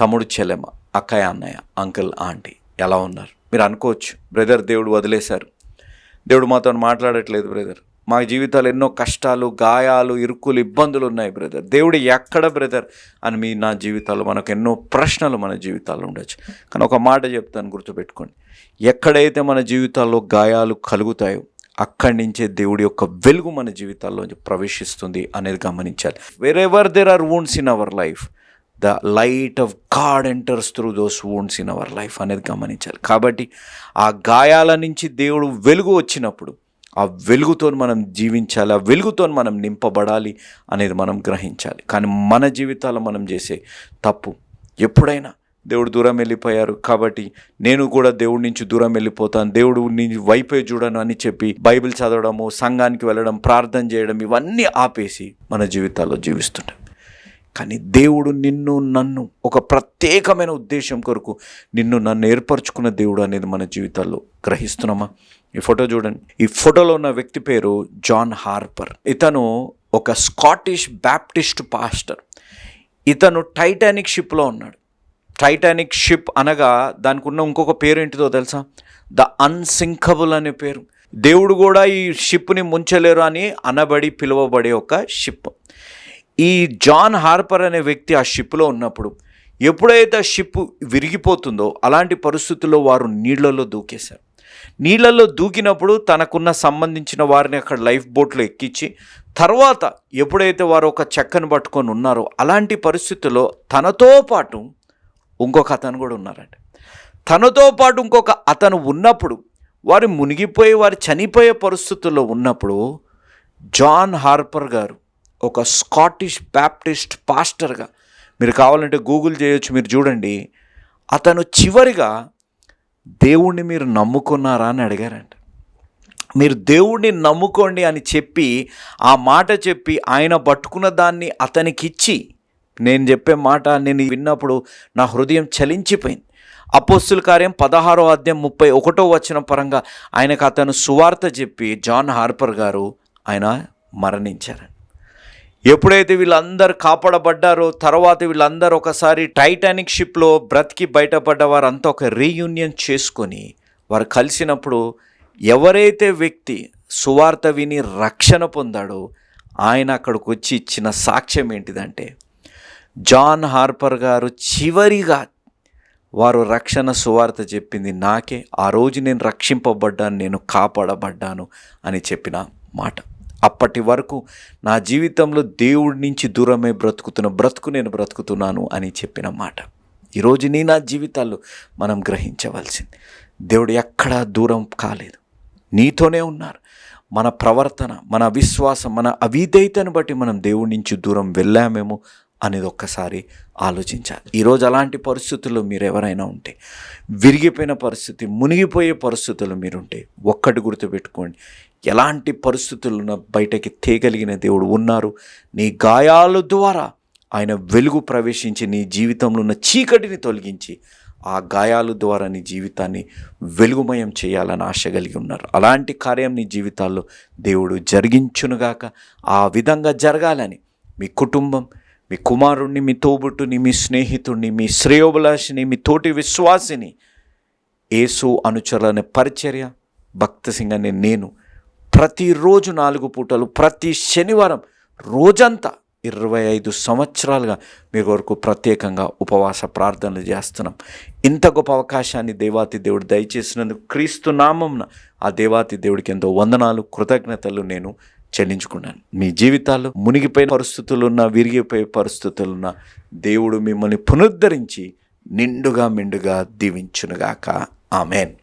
తమ్ముడు చెల్లెమ్మ అక్కయ్య అన్నయ్య అంకుల్ ఆంటీ ఎలా ఉన్నారు? మీరు అనుకోవచ్చు బ్రదర్ దేవుడు వదిలేశారు. దేవుడు మాతో మాట్లాడట్లేదు బ్రదర్. మా జీవితాలు ఎన్నో కష్టాలు గాయాలు ఇరుకులు ఇబ్బందులు ఉన్నాయి బ్రదర్. దేవుడు ఎక్కడ బ్రదర్? అని మీ నా జీవితాలు మనకు ఎన్నో ప్రశ్నలు మన జీవితాల్లో ఉండొచ్చు. కానీ ఒక మాట చెప్తాను గుర్తుపెట్టుకోండి. ఎక్కడైతే మన జీవితాల్లో గాయాలు కలుగుతాయో అక్కడి నుంచే దేవుడి యొక్క వెలుగు మన జీవితాల్లో ప్రవేశిస్తుంది అనేది గమనించాలి. Wherever there are wounds in our life the light of God enters through those wounds in our life అనేది గమనించాలి. కాబట్టి ఆ గాయాల నుంచి దేవుడు వెలుగు వచ్చినప్పుడు ఆ వెలుగుతో మనం జీవించాలి ఆ వెలుగుతో మనం నింపబడాలి అనేది మనం గ్రహించాలి. కానీ మన జీవితాల్లో మనం చేసే తప్పు ఎప్పుడైనా దేవుడు దూరం వెళ్ళిపోయారు కాబట్టి నేను కూడా దేవుడి నుంచి దూరం వెళ్ళిపోతాను దేవుడు నీ వైపే చూడను అని చెప్పి బైబిల్ చదవడము సంఘానికి వెళ్ళడం ప్రార్థన చేయడం ఇవన్నీ ఆపేసి మన జీవితాల్లో జీవిస్తుంటాం. కానీ దేవుడు నిన్ను నన్ను ఒక ప్రత్యేకమైన ఉద్దేశం కొరకు నిన్ను నన్ను ఏర్పరచుకున్న దేవుడు అనేది మన జీవితాల్లో గ్రహిస్తున్నామా? ఈ ఫోటో చూడండి. ఈ ఫోటోలో ఉన్న వ్యక్తి పేరు జాన్ హార్పర్. ఇతను ఒక స్కాటిష్ బ్యాప్టిస్ట్ పాస్టర్. ఇతను టైటానిక్ షిప్లో ఉన్నాడు. టైటానిక్ షిప్ అనగా దానికి ఉన్న ఇంకొక పేరు ఏంటిదో తెలుసా? ద అన్సింకబుల్ అనే పేరు. దేవుడు కూడా ఈ షిప్ని ముంచలేరు అని అనబడి పిలువబడే ఒక షిప్. ఈ జాన్ హార్పర్ అనే వ్యక్తి ఆ షిప్లో ఉన్నప్పుడు ఎప్పుడైతే ఆ షిప్ విరిగిపోతుందో అలాంటి పరిస్థితుల్లో వారు నీళ్ళలో దూకేశారు. నీళ్ళల్లో దూకినప్పుడు తనకున్న సంబంధించిన వారిని అక్కడ లైఫ్ బోట్లో ఎక్కించి తర్వాత ఎప్పుడైతే వారు ఒక చెక్కను పట్టుకొని ఉన్నారో అలాంటి పరిస్థితుల్లో తనతో పాటు ఇంకొక అతను కూడా ఉన్నారండి తనతో పాటు ఇంకొక అతను ఉన్నప్పుడు వారు మునిగిపోయి వారు చనిపోయే పరిస్థితుల్లో ఉన్నప్పుడు జాన్ హార్పర్ గారు ఒక స్కాటిష్ బ్యాప్టిస్ట్ పాస్టర్గా మీరు కావాలంటే గూగుల్ చేయొచ్చు మీరు చూడండి. అతను చివరిగా దేవుణ్ణి మీరు నమ్ముకున్నారా అని అడిగారంట. మీరు దేవుణ్ణి నమ్ముకోండి అని చెప్పి ఆ మాట చెప్పి ఆయన పట్టుకున్న దాన్ని అతనికిచ్చి నేను చెప్పే మాట నేను విన్నప్పుడు నా హృదయం చలించిపోయింది. అపోస్తుల కార్యం పదహారో అధ్యాయం ముప్పై ఒకటో వచ్చిన పరంగా ఆయనకు అతను సువార్త చెప్పి జాన్ హార్పర్ గారు ఆయన మరణించారు ఎప్పుడైతే వీళ్ళందరూ కాపాడబడ్డారో తర్వాత వీళ్ళందరూ ఒకసారి టైటానిక్ షిప్లో బ్రతికి బయటపడ్డ వారంతా ఒక రీయూనియన్ చేసుకొని వారు కలిసినప్పుడు ఎవరైతే వ్యక్తి సువార్త విని రక్షణ పొందాడో ఆయన అక్కడికి వచ్చి ఇచ్చిన సాక్ష్యం ఏంటిదంటే జాన్ హార్పర్ గారు చివరిగా వారు రక్షణ సువార్త చెప్పింది నాకే. ఆ రోజు నేను రక్షింపబడ్డాను నేను కాపాడబడ్డాను అని చెప్పిన మాట. అప్పటి వరకు నా జీవితంలో దేవుడి నుంచి దూరమే బ్రతుకుతున్న బ్రతుకు నేను బ్రతుకుతున్నాను అని చెప్పిన మాట. ఈరోజు నీ నా జీవితాల్లో మనం గ్రహించవలసింది దేవుడు ఎక్కడా దూరం కాలేదు. నీతోనే ఉన్నారు. మన ప్రవర్తన మన విశ్వాసం మన అవిధేయతను బట్టి మనం దేవుడి నుంచి దూరం వెళ్ళామేమో అనేది ఒక్కసారి ఆలోచించాలి. ఈరోజు అలాంటి పరిస్థితుల్లో మీరు ఎవరైనా ఉంటే విరిగిపోయిన పరిస్థితి మునిగిపోయే పరిస్థితులు మీరుంటే ఒక్కటి గుర్తుపెట్టుకోండి ఎలాంటి పరిస్థితులను బయటకి తేగలిగిన దేవుడు ఉన్నారు? నీ గాయాల ద్వారా ఆయన వెలుగు ప్రవేశించి నీ జీవితంలో ఉన్న చీకటిని తొలగించి ఆ గాయాల ద్వారా నీ జీవితాన్ని వెలుగుమయం చేయాలని ఆశ కలిగి ఉన్నారు. అలాంటి కార్యం నీ జీవితాల్లో దేవుడు జరిగించునుగాక. ఆ విధంగా జరగాలని మీ కుటుంబం మీ కుమారుణ్ణి మీ తోబుట్టుని మీ స్నేహితుడిని మీ శ్రేయోభిలాషిని మీ తోటి విశ్వాసిని ఏసు అనుచరులనే పరిచర్య భక్త సింగ్ అనే నేను ప్రతిరోజు నాలుగు పూటలు ప్రతి శనివారం రోజంతా ఇరవై ఐదు సంవత్సరాలుగా మీ కొరకు ప్రత్యేకంగా ఉపవాస ప్రార్థనలు చేస్తున్నాం. ఇంత గొప్ప అవకాశాన్ని దేవాతి దేవుడు దయచేసినందుకు క్రీస్తు నామంన ఆ దేవాతి దేవుడికి ఎంతో వందనాలు కృతజ్ఞతలు నేను చెల్లించుకున్నాను. మీ జీవితాలు మునిగిపోయిన పరిస్థితులున్న విరిగిపోయే పరిస్థితులున్న దేవుడు మిమ్మల్ని పునరుద్ధరించి నిండుగా మిండుగా దీవించునుగాక. ఆమెన్.